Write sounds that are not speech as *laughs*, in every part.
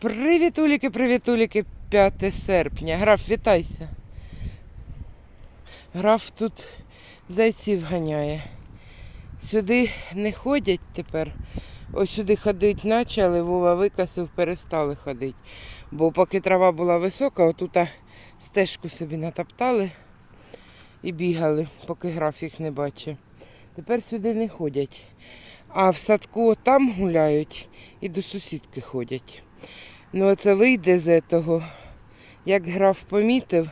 Привітуліки, привітуліки, 5 серпня. Граф, вітайся. Граф тут зайців ганяє. Сюди не ходять тепер. Ось сюди ходить почали, Вова викасив, перестали ходити. Бо поки трава була висока, отут стежку собі натоптали і бігали, поки граф їх не бачив. Тепер сюди не ходять. А в садку там гуляють і до сусідки ходять. Ну, оце вийде з того, як граф помітив,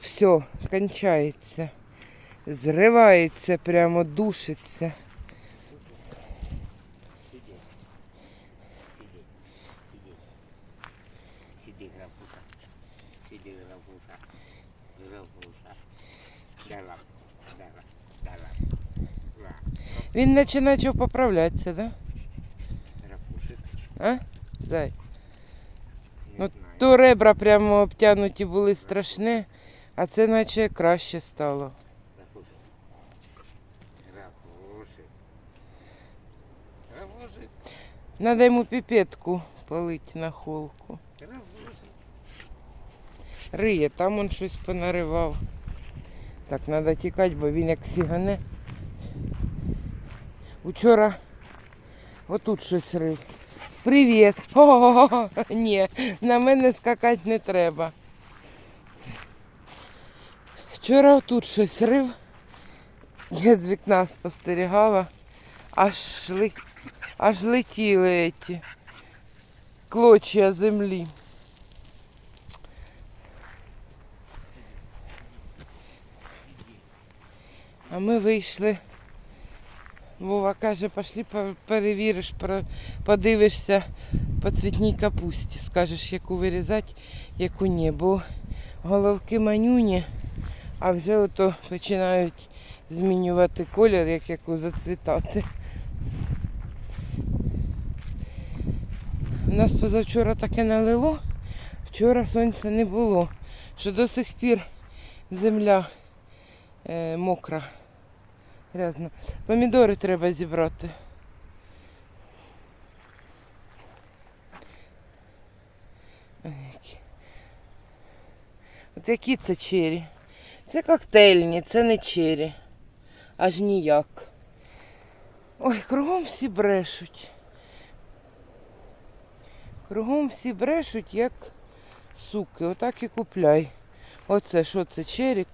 все, кончається. Зривається, прямо душиться. Він наче почав поправлятися, да? А? Зай. То ребра прямо обтянуті були страшне, а це наче краще стало. Надо йому піпетку полить на холку. Риє, там он щось понаривав. Так, треба тікати, бо він як сігане. Учора отут щось рив. Привіт! О, *laughs* ні, на мене скакати не треба. Вчора отут щось рив. Я з вікна спостерігала, аж, ли... аж летіли ці клочья землі. А ми вийшли. Вова каже, пошли перевіриш, подивишся по цвітній капусті. Скажеш, яку вирізати, яку ні. Бо головки манюні, а вже ото починають змінювати колір, як яку зацвітати. У нас позавчора таке налило, вчора сонця не було, що до сих пір земля е, мокра. Грязно. Помідори треба зібрати. От які це чері? Це коктейльні, це не чері. Аж ніяк. Ой, кругом всі брешуть. Кругом всі брешуть, як суки. Отак і купляй. Оце що це черік?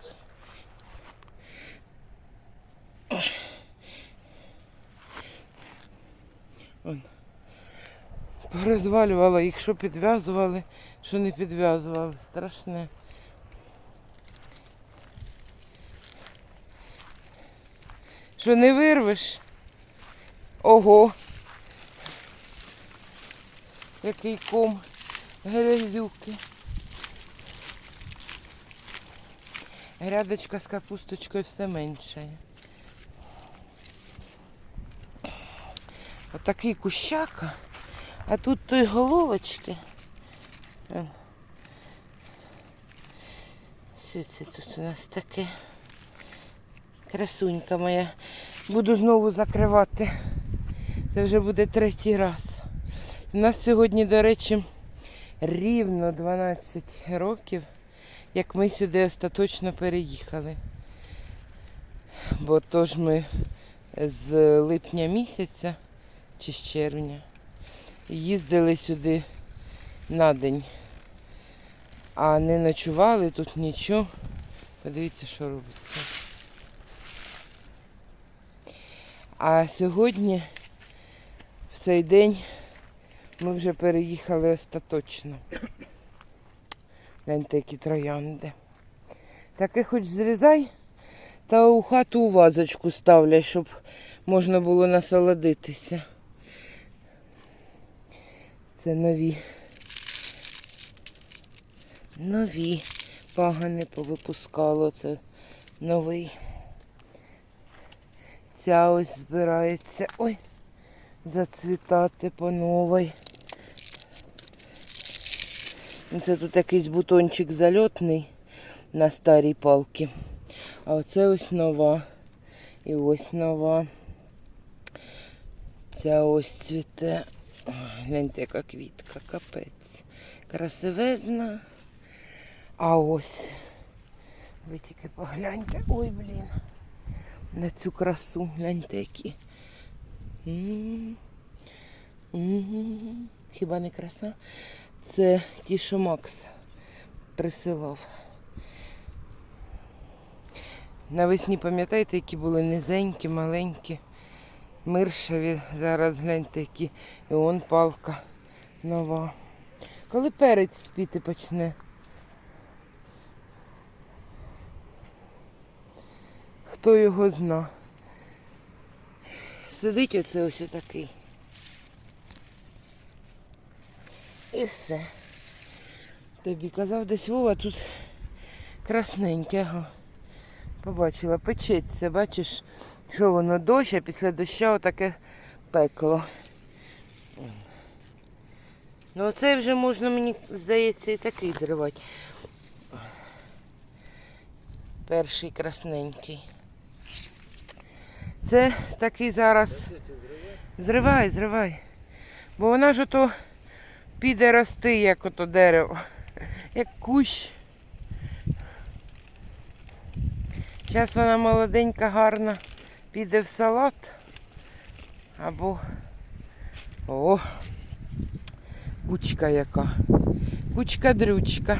Он. Порозвалювала їх, що підв'язували, що не підв'язували. Страшне. Що не вирвеш? Ого. Який ком грязюки. Грядочка з капусточкою все менше. Отакий кущака, а тут той головочки. Е. Що це тут у нас таке? Красунька моя. Буду знову закривати. Це вже буде третій раз. У нас сьогодні, до речі, рівно 12 років, як ми сюди остаточно переїхали. Бо то ж ми з липня місяця чи з червня. Їздили сюди на день, а не ночували тут нічого. Подивіться, що робиться. А сьогодні, в цей день, ми вже переїхали остаточно. Гляньте, які троянди. Таке хоч зрізай, та у хату у вазочку ставляй, щоб можна було насолодитися. Це нові. Нові. Пагани повипускало. Це новий. Ця ось збирається. Ой, зацвітати по новій. Ну, Це тут якийсь бутончик зальотний на старій палці. А оце ось нова. І ось нова. Ця ось цвіте. Гляньте, яка квітка, капець. Красивезна. А ось. Ви тільки погляньте. Ой, блін. На цю красу. Гляньте які. Хіба не краса? Це ті, що Макс присилав. Навесні пам'ятаєте, які були низенькі, маленькі, миршаві. Зараз гляньте, які. І он палка нова. Коли перець спіти почне? Хто його зна? Сидить оце ось такий. І все. Тобі казав десь Вова, тут красненьке. Побачила, печеться, бачиш, що воно дощ, а після доща отаке пекло. Ну оце вже можна, мені здається, і такий зривати. Перший красненький. Це такий зараз. Зривай, зривай. Бо вона ж ото піде рости, як ото дерево, як кущ. Зараз вона молоденька, гарна, піде в салат. Або. О! Кучка яка. Кучка-дрючка.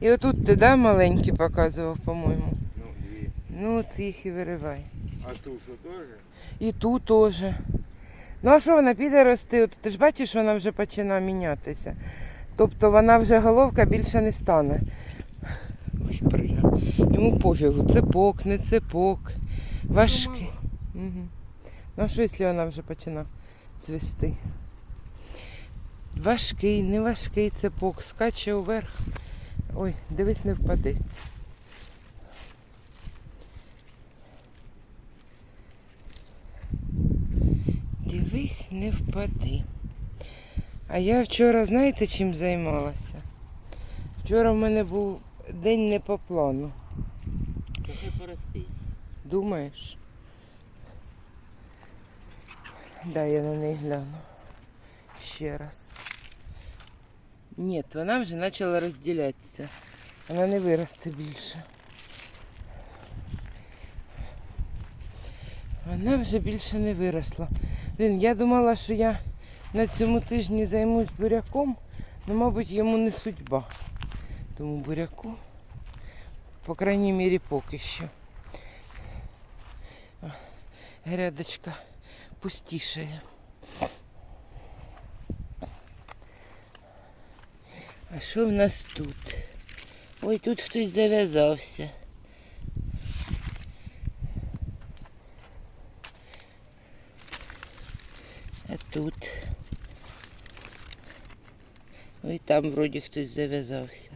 І отут ти, да, маленькі показував, по-моєму. Ну, дві. Ну, от їх і виривай. А ту що теж? І тут теж. Ну а що вона піде рости? От ти ж бачиш, вона вже починає мінятися. Тобто вона вже головка більше не стане. Ой. Йому пофігу, цепок, не цепок. Важкий. Угу. Ну а що, якщо вона вже починає цвісти? Важкий, не важкий цепок, скаче вверх. Ой, дивись, не впади. Дивись, не впади. А я вчора, знаєте, чим займалася? Вчора в мене був день не по плану. Думаєш? Дай я на неї гляну. Ще раз. Ні, вона вже почала розділятися. Вона не виросте більше. Вона вже більше не виросла. Блін, я думала, що я на цьому тижні займусь буряком, але, мабуть, йому не судьба. Тому буряку, по крайній мірі, поки що. Грядочка пустішає. А що в нас тут? Ой, тут хтось зав'язався. А тут. Ой, там вроді хтось зав'язався.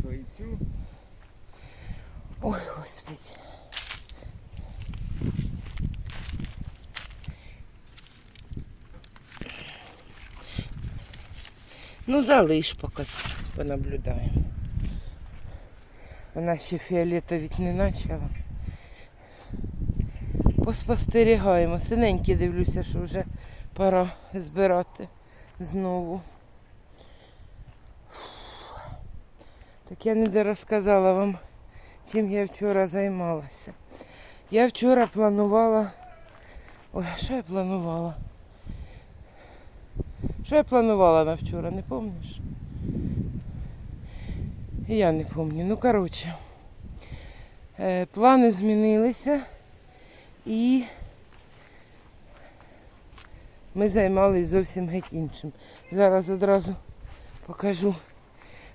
Що і цю? Ой, господи. Ну, залиш поки понаблюдаємо. Вона ще фіолетовіть не почала. Поспостерігаємо. Синенькі дивлюся, що вже пора збирати знову. Так я не розказала вам чим я вчора займалася. Я вчора планувала. Ой, що я планувала? Що я планувала на вчора, не пам'ятаєш? Я не пам'ятаю. Ну, коротше, е, плани змінилися і ми займалися зовсім геть іншим. Зараз одразу покажу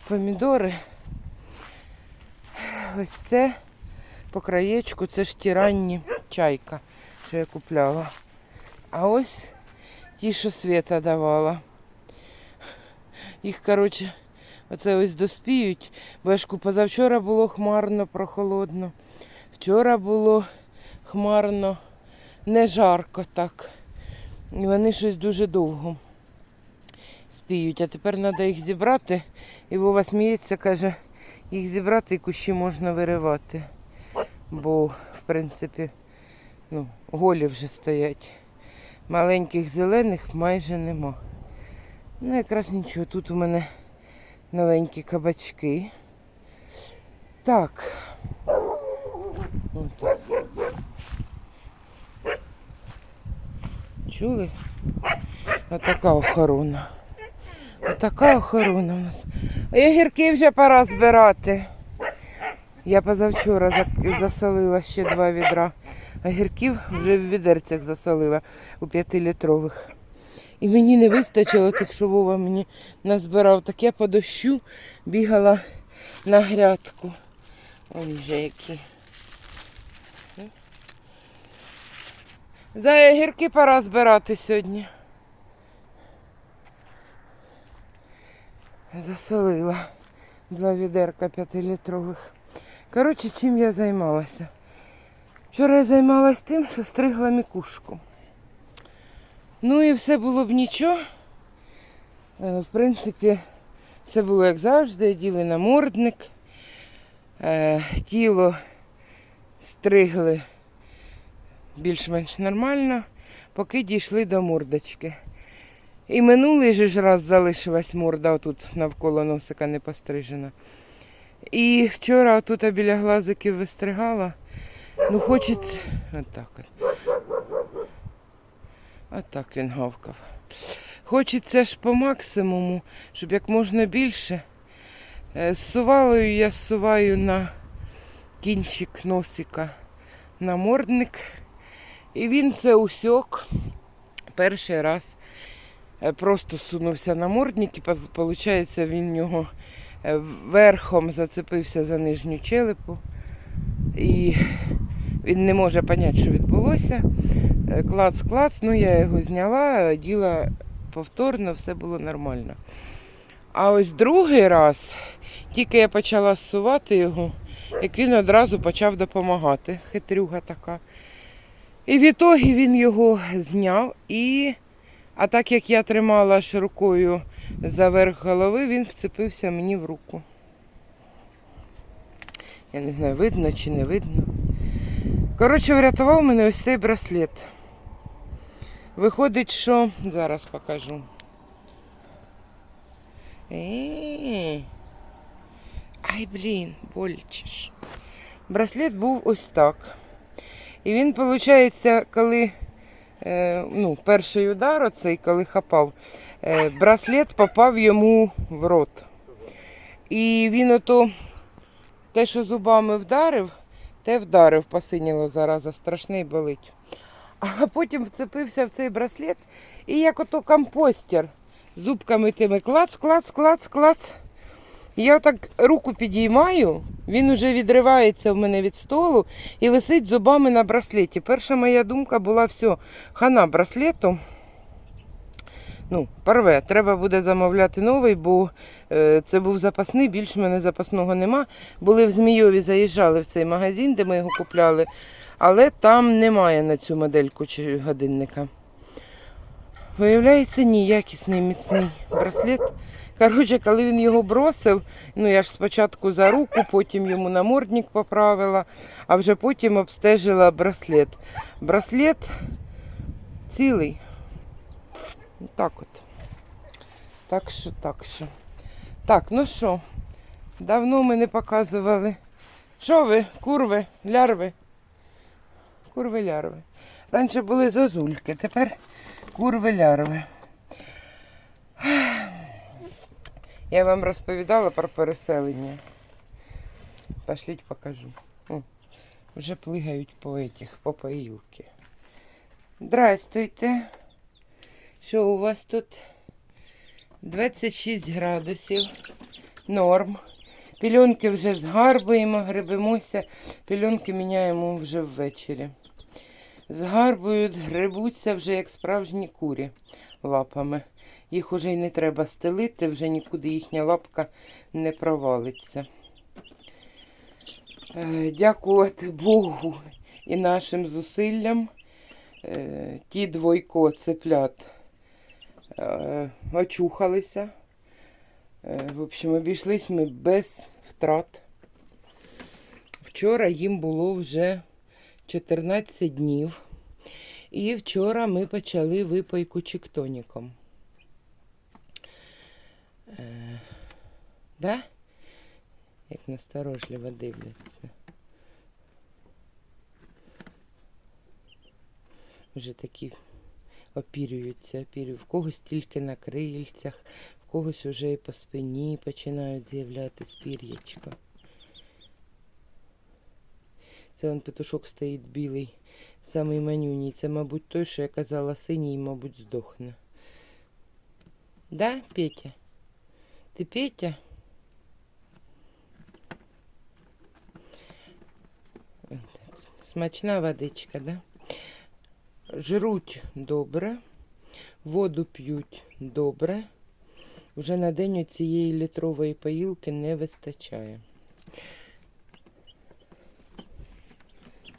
помідори. Ось це по краєчку, це ж ті ранні чайка, що я купляла. А ось ті, що Свята давала. Їх, коротше, оце ось доспіють. Бо я ж ку- позавчора було хмарно, прохолодно. Вчора було хмарно, не жарко так. І вони щось дуже довго спіють. А тепер треба їх зібрати. І Вова сміється, каже, їх зібрати і кущі можна виривати. Бо, в принципі, ну, голі вже стоять. Маленьких зелених майже нема. Ну, якраз нічого, тут у мене новенькі кабачки. Так. Отак. Чули? Отака охорона. Отака охорона у нас. А огірки вже пора збирати. Я позавчора засолила ще два відра. Огірків вже в відерцях засолила у п'ятилітрових. І мені не вистачило тих, що Вова мені назбирав. Так я по дощу бігала на грядку. Ой, вже які. За огірки пора збирати сьогодні. Засолила два відерка п'ятилітрових. Коротше, чим я займалася? Вчора я займалася тим, що стригла мікушку. Ну і все було б нічого. Е, В принципі, все було як завжди, діли намордник, е, тіло стригли більш-менш нормально, поки дійшли до мордочки. І минулий же ж раз залишилась морда, отут навколо носика не пострижена. І вчора тут біля глазиків вистригала. Ну, хочеться. Отак от. Отак він гавкав. Хочеться ж по максимуму, щоб як можна більше. З сувалою я зсуваю на кінчик носика намордник. І він це усьок. Перший раз е, просто сунувся намордник і виходить, він нього е, верхом зацепився за нижню челепу. І він не може зрозуміти, що відбулося. Е, Клац, клац, ну я його зняла, діла повторно, все було нормально. А ось другий раз, тільки я почала зсувати його, як він одразу почав допомагати, хитрюга така. І в ітогі він його зняв і. А так як я тримала аж рукою за верх голови, він вцепився мені в руку. Я не знаю, видно чи не видно. Коротше, врятував мене ось цей браслет. Виходить, що. Зараз покажу. Е-е-е. Ай, блін, боляче ж. Браслет був ось так. І він, виходить, коли е, ну, перший удар, оцей, коли хапав, е, браслет попав йому в рот. І він ото те, що зубами вдарив, те вдарив, посиніло зараза, страшний болить. А потім вцепився в цей браслет і як ото компостер зубками тими клац, клац, клац, клац. Я отак руку підіймаю, він уже відривається в мене від столу і висить зубами на браслеті. Перша моя думка була все, хана браслету. Ну, порве, треба буде замовляти новий, бо е, це був запасний, більш в мене запасного нема. Були в Змійові, заїжджали в цей магазин, де ми його купляли, але там немає на цю модельку чи годинника. Виявляється, ніякісний міцний браслет. Коротше, коли він його бросив, ну я ж спочатку за руку, потім йому намордник поправила, а вже потім обстежила браслет. Браслет цілий. Так от. Так що, так що. Так, ну що, давно ми не показували. Що ви, курви, лярви? Курви лярви. Раніше були зозульки, тепер курви лярви. Я вам розповідала про переселення. Пошліть покажу. О, вже плигають по этих, по поїлки. Здрастуйте. Що у вас тут? 26 градусів. Норм. Пільонки вже згарбуємо, гребемося. Пільонки міняємо вже ввечері. Згарбують, гребуться вже як справжні курі лапами. Їх уже й не треба стелити, вже нікуди їхня лапка не провалиться. Е, Дякувати Богу і нашим зусиллям. е, Ті двойко цеплят очухалися. Е, В общем, обійшлись ми без втрат. Вчора їм було вже 14 днів. І вчора ми почали випойку чіктоніком. Е, да? Як насторожливо дивляться. Вже такі опірюються, опірюють. В когось тільки на крильцях, в когось уже і по спині починають з'являтися пір'ячка. Це он петушок стоїть білий, самий манюній. Це, мабуть, той, що я казала, синій, мабуть, здохне. Да, Петя? Ти Петя? Смачна водичка, да? Жруть добре, воду п'ють добре. Вже на день цієї літрової поїлки не вистачає.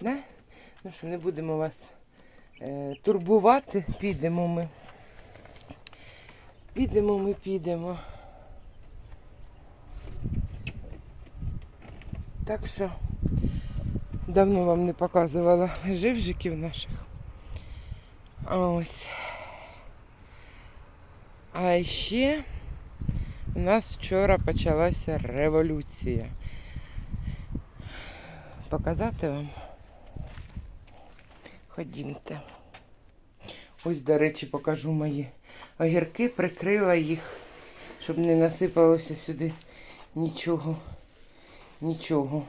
Да? Ну що, не будемо вас е, турбувати, підемо ми. Підемо ми, підемо. Так що давно вам не показувала живжиків наших. Ось. А ще у нас вчора почалася революція. Показати вам? Ходімте. Ось, до речі, покажу мої огірки, прикрила їх, щоб не насипалося сюди нічого. Нічого.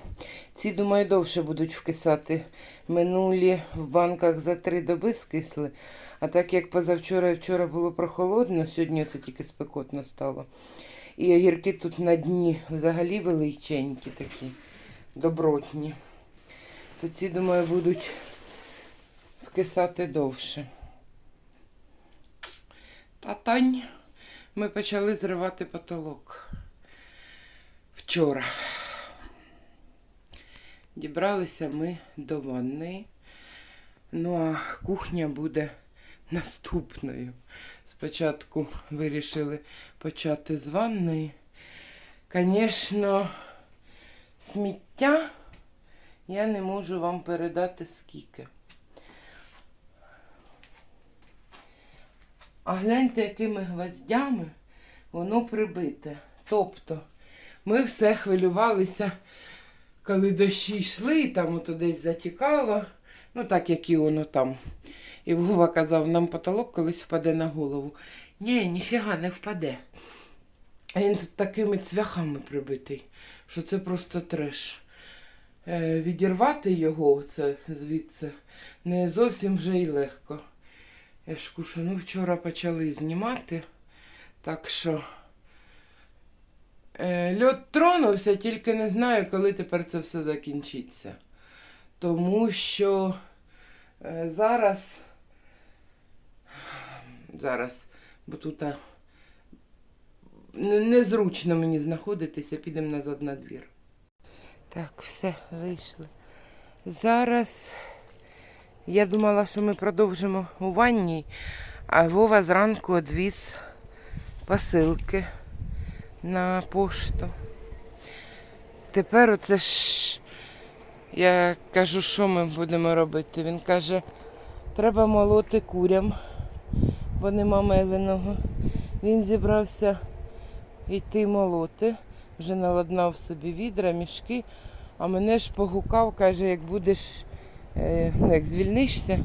Ці, думаю, довше будуть вкисати. Минулі в банках за три доби скисли. А так як позавчора і вчора було прохолодно, сьогодні це тільки спекотно стало. І огірки тут на дні взагалі величенькі такі, добротні. То ці, думаю, будуть вкисати довше. Та тань, ми почали зривати потолок. Вчора. Дібралися ми до ванни. Ну а кухня буде наступною. Спочатку вирішили почати з ванної. Звісно, сміття я не можу вам передати скільки. А гляньте, якими гвоздями воно прибите. Тобто ми все хвилювалися, коли дощі йшли, там ото десь затікало. Ну, так як і воно там. І Вова казав, нам потолок колись впаде на голову. Ні, ніфіга не впаде. А він тут такими цвяхами прибитий, що це просто треш. Е, відірвати його це звідси не зовсім вже й легко. Я ж кушу, ну вчора почали знімати, так що льот тронувся, тільки не знаю, коли тепер це все закінчиться. Тому що е, зараз, зараз, бо тут незручно мені знаходитися, підемо назад на двір. Так, все, вийшли. Зараз я думала, що ми продовжимо у ванній, а Вова зранку одвіз посилки на пошту. Тепер оце ж я кажу, що ми будемо робити. Він каже, треба молоти курям, бо нема меленого. Він зібрався йти молоти, вже наладнав собі відра, мішки, а мене ж погукав, каже, як будеш, е, ну, як звільнишся,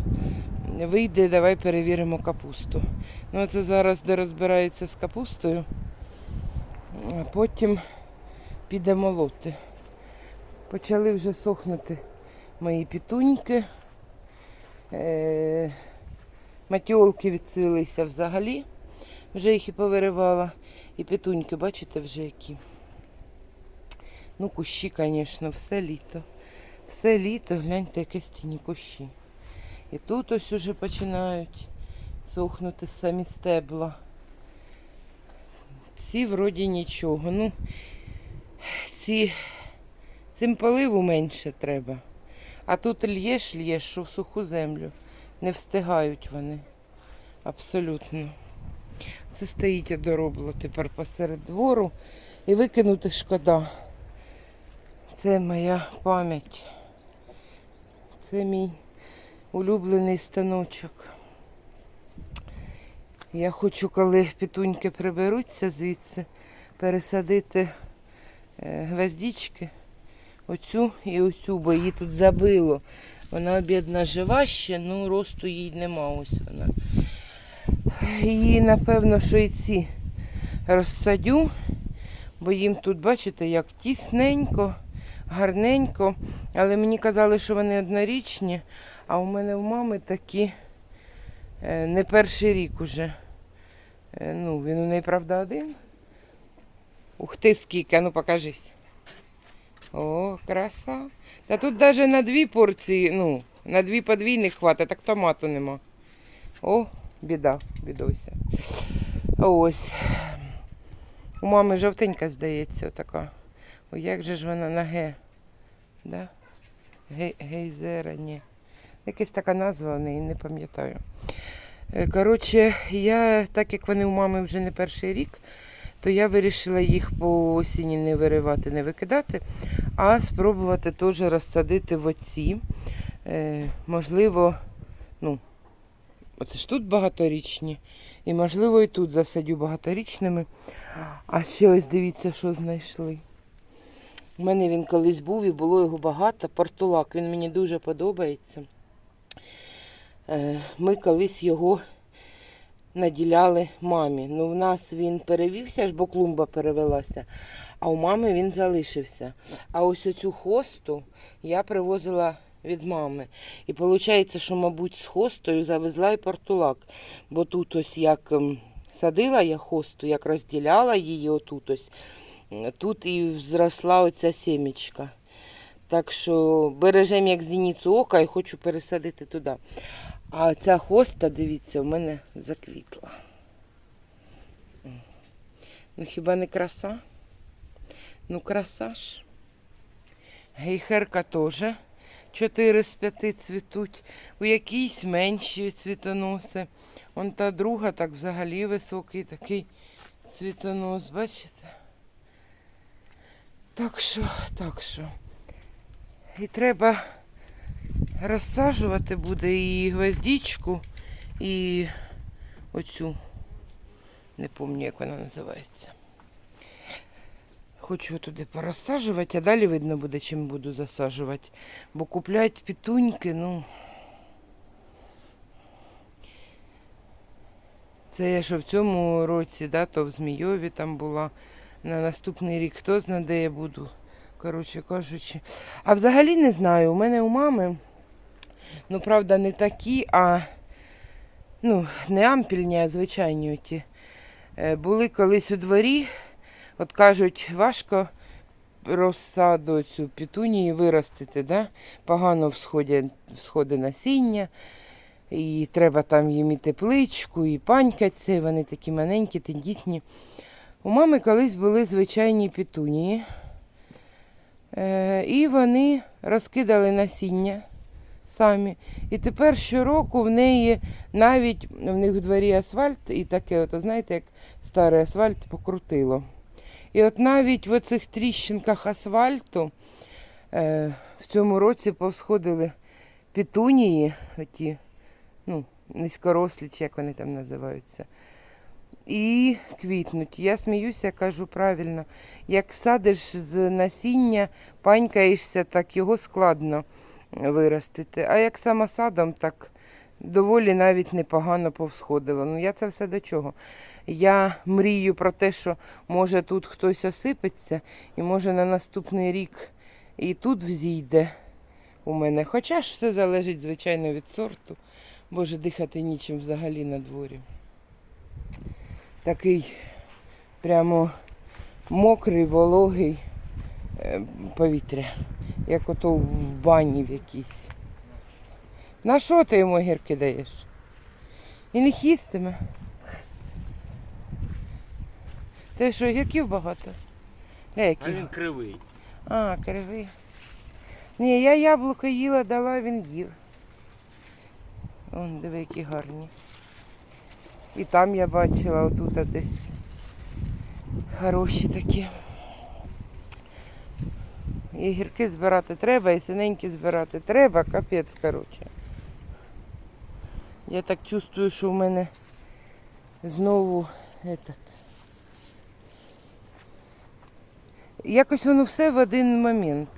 вийди, давай перевіримо капусту. Ну, це зараз де розбирається з капустою, потім піде молоти. Почали вже сохнути мої пітуньки. Е, матіолки відсилися взагалі. Вже їх і повиривала. І пітуньки, бачите, вже які. Ну, кущі, звісно, все літо. Все літо, гляньте, які стіні кущі. І тут ось уже починають сохнути самі стебла. Ці вроді нічого. Ну, ці, цим поливу менше треба. А тут л'єш, л'єш, що в суху землю. Не встигають вони. Абсолютно. Це стоїть одоробло тепер посеред двору. І викинути шкода. Це моя пам'ять. Це мій улюблений станочок. Я хочу, коли пітуньки приберуться звідси, пересадити е, гвоздички, оцю і оцю, бо її тут забило. Вона бідна жива ще, ну росту їй нема ось вона. Її, напевно, що і ці розсадю, бо їм тут, бачите, як тісненько, гарненько. Але мені казали, що вони однорічні, а у мене в мами такі е, не перший рік уже. Е, Ну, він у неї, правда, один. Ух ти, скільки, ну покажись. О, краса. Та тут навіть на дві порції, ну, на дві подвійних хватить, так томату нема. О, біда, бідося. Ось. У мами жовтенька, здається, така. О, як же ж вона на Г? Да? Ге- Гейзера, ні. Якась така назва в неї, не пам'ятаю. Е, Коротше, я, так як вони у мами вже не перший рік, то я вирішила їх по осені не виривати, не викидати, а спробувати теж розсадити в оці. Е, можливо, ну, оце ж тут багаторічні, і можливо і тут засадю багаторічними. А ще ось дивіться, що знайшли. У мене він колись був і було його багато. Портулак, він мені дуже подобається. Е, Ми колись його наділяли мамі. Ну, в нас він перевівся, ж бо клумба перевелася, а у мами він залишився. А ось оцю хосту я привозила від мами. І виходить, що, мабуть, з хостою завезла і портулак. Бо тут ось як ем, садила я хосту, як розділяла її отут ось, тут і зросла оця сімечка. Так що бережемо як зіницю ока і хочу пересадити туди. А ця хоста, дивіться, в мене заквітла. Ну хіба не краса? Ну краса ж. Гейхерка теж 4 з 5 цвітуть. У якійсь менші цвітоноси. Вон та друга так взагалі високий такий цвітонос, бачите? Так що, так що. І треба розсаджувати буде і гвоздичку, і оцю. Не пам'ятаю, як вона називається. Хочу туди порозсаджувати, а далі видно буде, чим буду засаджувати. Бо купляють пітуньки, ну. Це я що в цьому році, да, то в Змійові там була. На наступний рік хто знає, де я буду. Коротше кажучи. А взагалі не знаю. У мене у мами, ну правда, не такі, а ну, не ампільні, а звичайні оті. Е, Були колись у дворі, от кажуть, важко розсаду цю петунії виростити, да? погано всходить, всходить насіння. І треба там їм і тепличку, і панькаться, і вони такі маленькі, тендітні. У мами колись були звичайні петунії. Е, і вони розкидали насіння самі. І тепер щороку в неї навіть в них в дворі асфальт, і таке, от, знаєте, як старий асфальт покрутило. І от навіть в оцих тріщинках асфальту е, в цьому році повсходили петунії, оті, ну, низькорослі, чи як вони там називаються. І квітнуть. Я сміюся, кажу правильно. Як садиш з насіння, панькаєшся, так його складно виростити. А як самосадом, так доволі навіть непогано повсходило. Ну я це все до чого. Я мрію про те, що може тут хтось осипеться, і може на наступний рік і тут взійде у мене. Хоча ж все залежить, звичайно, від сорту. Боже, дихати нічим взагалі на дворі. Такий прямо мокрий, вологий повітря, як ото в бані в якійсь. На що ти йому гірки даєш? Він їх їстиме. Те що, гірків багато? Гля, А він кривий. А, кривий. Ні, я яблуко їла, дала, він їв. Вон, диви, які гарні. І там я бачила отут десь. Хороші такі. І гірки збирати треба, і синенькі збирати треба, капець, коротше. Я так чувствую, що в мене знову этот. Якось воно все в один момент.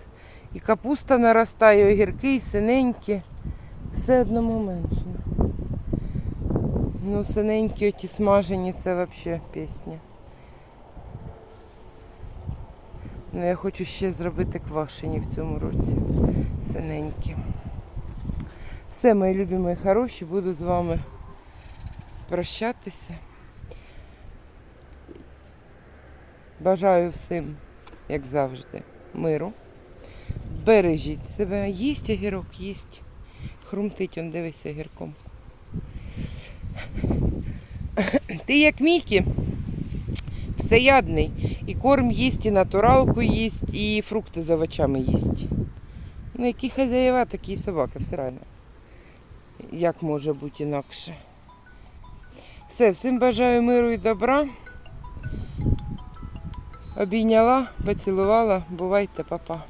І капуста наростає, і огірки, і синенькі. Все одномоментно. Ну, синенькі оті смажені, це взагалі пісня. Ну, я хочу ще зробити квашені в цьому році. Синенькі. Все, мої любі, мої хороші, буду з вами прощатися. Бажаю всім, як завжди, миру. Бережіть себе. Їсть огірок, їсть. Хрумтить, он дивися огірком. Ти як Мікі, всеядний. І корм їсть, і натуралку їсть, і фрукти з овочами їсть. Ну, які хазяєва, такі і собаки, все реально. Як може бути інакше? Все, всім бажаю миру і добра. Обійняла, поцілувала. Бувайте, папа.